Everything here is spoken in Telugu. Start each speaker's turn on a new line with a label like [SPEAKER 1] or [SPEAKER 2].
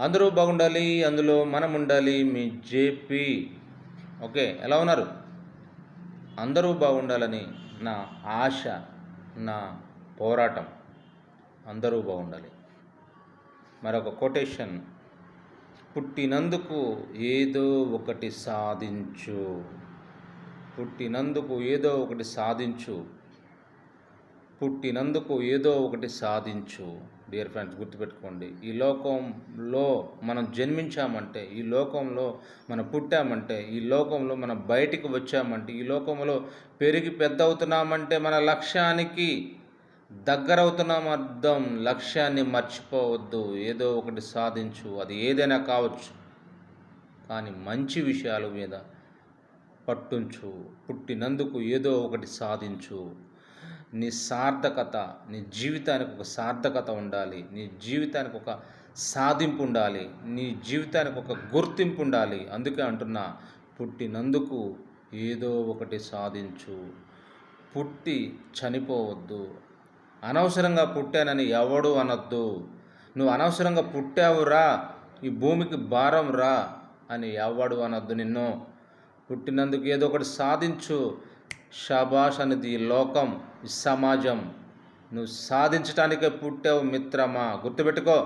[SPEAKER 1] అందరూ బాగుండాలి అందులో మనం ఉండాలి మీ జేపీ. ఓకే ఎలా ఉన్నారు? అందరూ బాగుండాలని నా ఆశ నా పోరాటం. అందరూ బాగుండాలి. మరొక కొటేషన్. పుట్టినందుకు ఏదో ఒకటి సాధించు. పుట్టినందుకు ఏదో ఒకటి సాధించు. పుట్టినందుకు ఏదో ఒకటి సాధించు. డియర్ ఫ్రెండ్స్ గుర్తుపెట్టుకోండి. ఈ లోకంలో మనం జన్మించామంటే ఈ లోకంలో మనం పుట్టామంటే ఈ లోకంలో మనం బయటికి వచ్చామంటే ఈ లోకంలో పెరిగి పెద్ద అవుతున్నామంటే మన లక్ష్యానికి దగ్గరవుతున్నాం అర్థం. లక్ష్యాన్ని మర్చిపోవద్దు. ఏదో ఒకటి సాధించు. అది ఏదైనా కావచ్చు. కానీ మంచి విషయాల మీద పట్టుంచు. పుట్టినందుకు ఏదో ఒకటి సాధించు. నీ సార్థకత నీ జీవితానికి ఒక సార్థకత ఉండాలి. నీ జీవితానికి ఒక సాధింపు ఉండాలి. నీ జీవితానికి ఒక గుర్తింపు ఉండాలి. అందుకే అంటున్నా పుట్టినందుకు ఏదో ఒకటి సాధించు. పుట్టి చనిపోవద్దు. అనవసరంగా పుట్టానని ఎవడు అనొద్దు. నువ్వు అనవసరంగా పుట్టావురా. ఈ భూమికి భారం రా అని ఎవడు అనొద్దు నిన్ను. పుట్టినందుకు ఏదో ఒకటి సాధించు. షాబాష్ అనేది ఈ లోకం ఈ సమాజం నువ్వు సాధించడానికే పుట్టావు మిత్రమా? గుర్తుపెట్టుకో.